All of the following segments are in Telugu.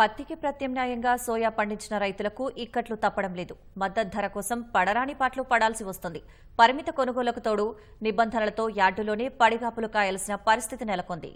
పత్తికి ప్రత్యామ్నాయంగా సోయా పండించిన రైతులకు ఇక్కట్లు తప్పడం లేదు. మద్దతు ధర కోసం పడరాని పాట్లు పడాల్సి వస్తుంది. పరిమిత కొనుగోలుకు తోడు నిబంధనలతో యార్డులోనే పడిగాపులు కాయాల్సిన పరిస్థితి నెలకొంది.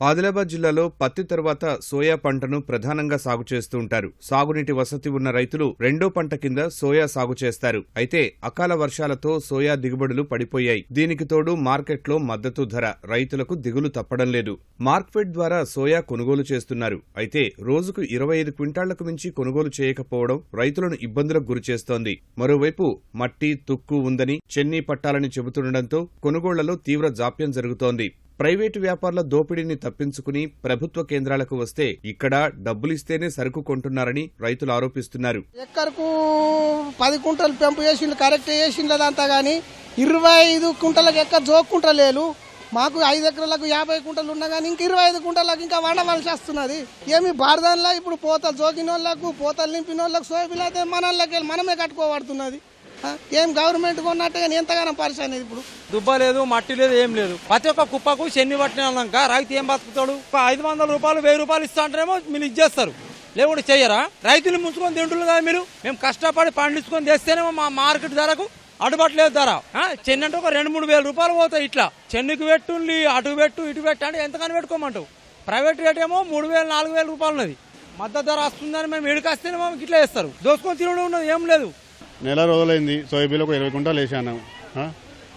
ఆదిలాబాద్ జిల్లాలో పత్తి తర్వాత సోయా పంటను ప్రధానంగా సాగు చేస్తూ ఉంటారు. సాగునీటి వసతి ఉన్న రైతులు రెండో పంట కింద సోయా సాగు చేస్తారు. అయితే అకాల వర్షాలతో సోయా దిగుబడులు పడిపోయాయి. దీనికి తోడు మార్కెట్లో మద్దతు ధర రైతులకు దిగులు తప్పడం లేదు. మార్క్ఫెడ్ ద్వారా సోయా కొనుగోలు చేస్తున్నారు. అయితే రోజుకు ఇరవై ఐదు క్వింటాళ్ళకు మించి కొనుగోలు చేయకపోవడం రైతులను ఇబ్బందులకు గురిచేస్తోంది మరోవైపు మట్టి తుక్కు ఉందని చెన్నీ పట్టాలని చెబుతుండటంతో కొనుగోళ్ళలో తీవ్ర జాప్యం జరుగుతోంది. ప్రైవేటు వ్యాపారుల దోపిడీని తప్పించుకుని ప్రభుత్వ కేంద్రాలకు వస్తే ఇక్కడ డబ్బులిస్తేనే సరుకు కొంటున్నారని రైతులు ఆరోపిస్తున్నారు. ఎక్కడకు పది కుంటలు పెంపు చేసిండు కరెక్ట్ చేసిండు అదంతా కానీ ఇరవై ఐదు కుంటలకు ఎక్కడ జోక్కుంటలేరు. మాకు ఐదు ఎకరాలకు యాభై కుంటలు ఉన్నా కానీ ఇంక ఇరవై ఐదు కుంటలకు ఇంకా వండవలసి వస్తున్నది. ఏమి భారతంలో ఇప్పుడు పోతలు జోకిన వాళ్ళకు పోతలు నింపిన వాళ్ళకు సోయాబీన్ అయితే మనమే కట్టుకోబడుతున్నది. ఏం గవర్నమెంట్ కొన్నట్టు కానీ ఎంతగానో పరిశాన్ ఇప్పుడు. దుబ్బ లేదు మట్టి లేదు ఏం లేదు. ప్రతి ఒక్క కుప్పకు చెన్ని పట్టినాక రైతు ఏం బతుకుతాడు? ఒక ఐదు వందల రూపాయలు వెయ్యి రూపాయలు ఇస్తా అంటారేమో మీరు ఇచ్చేస్తారు లేకుంటే చెయ్యరా రైతులు ముంచుకొని తింటున్నారు కదా మీరు. మేము కష్టపడి పండించుకొని తెస్తేనేమో మా మార్కెట్ ధరకు అడుబట్లేదు ధర. చెన్ను అంటే ఒక రెండు మూడు వేల రూపాయలు పోతాయి ఇట్లా. చెన్నుకు పెట్టు అటు పెట్టు ఇటు పెట్టు అంటే ఎంతకని పెట్టుకోమంటావు. ప్రైవేట్ రేట్ ఏమో మూడు వేలు నాలుగు వేల రూపాయలు ఉన్నది. మద్దతు ధర వస్తుందని మేము ఎడుకొస్తేనేమో ఇట్లా వేస్తారు దోసుకొని తినడం ఉన్నది ఏం లేదు. నెల రోజులైంది. సోయాబీన్ ఒక ఇరవై కుంటాలు వేసాను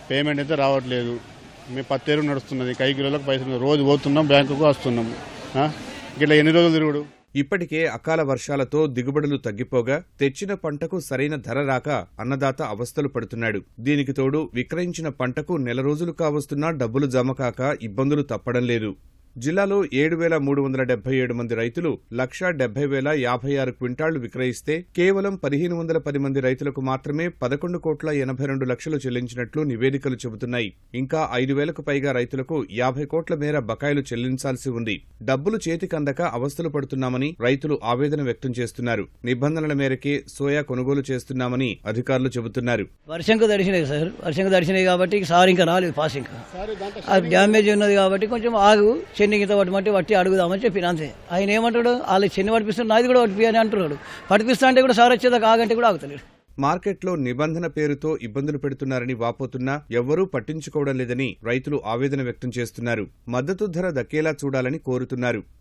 పేమెంట్ అయితే రావట్లేదు. మీ పత్తేరు నడుస్తున్నది. కై కిలోలకు పైసలు రోజు పోతున్నాం బ్యాంకుకు వస్తున్నాం. ఇట్లా ఎన్ని రోజులు తిరుగుడు? ఇప్పటికే అకాల వర్షాలతో దిగుబడులు తగ్గిపోగా తెచ్చిన పంటకు సరైన ధర రాక అన్నదాత అవస్థలు పడుతున్నాడు. దీనికి తోడు విక్రయించిన పంటకు నెల రోజులు కావస్తున్నా డబ్బులు జమ కాక ఇబ్బందులు తప్పడం లేదు. జిల్లాలో ఏడు వేల మూడు వందల డెబ్బై ఏడు మంది రైతులు లక్షా డెబ్బై వేల యాభై ఆరు క్వింటాళ్ళు విక్రయిస్తే కేవలం పదిహేను వందల పది మంది రైతులకు మాత్రమే పదకొండు కోట్ల ఎనభై రెండు లక్షలు చెల్లించినట్లు నివేదికలు చెబుతున్నాయి. ఇంకా ఐదు వేలకు పైగా రైతులకు యాభై కోట్ల మేర బకాయిలు చెల్లించాల్సి ఉంది. డబ్బులు చేతికందక అవస్థలు పడుతున్నామని రైతులు ఆవేదన వ్యక్తం చేస్తున్నారు. నిబంధనల మేరకే సోయా కొనుగోలు చేస్తున్నామని అధికారులు చెబుతున్నారు. వర్షంకు సార్. వర్షంకు కాబట్టి సార్ ఇంకా రాలేదు పాస్ ఇంకా. డ్యామేజ్ ఉన్నది కాబట్టి కొంచెం ఆగు. చెన్ని గిత పట్టమంటే వట్టి అడుగుదామని చెప్పిన అంతే. ఆయన ఏమంటాడు? వాళ్ళు చెన్ని పడిపిస్తున్నారు నాది కూడా పట్టిపి అని అంటున్నాడు. పడిపిస్తా అంటే కూడా సార్ వచ్చేదాకా ఆగంటే కూడా ఆగుతలేడు. మార్కెట్లో నిబంధన పేరుతో ఇబ్బందులు పెడుతున్నారని వాపోతున్నా ఎవ్వరూ పట్టించుకోవడం లేదని రైతులు ఆవేదన వ్యక్తం చేస్తున్నారు. మద్దతు ధర దక్కేలా చూడాలని కోరుతున్నారు.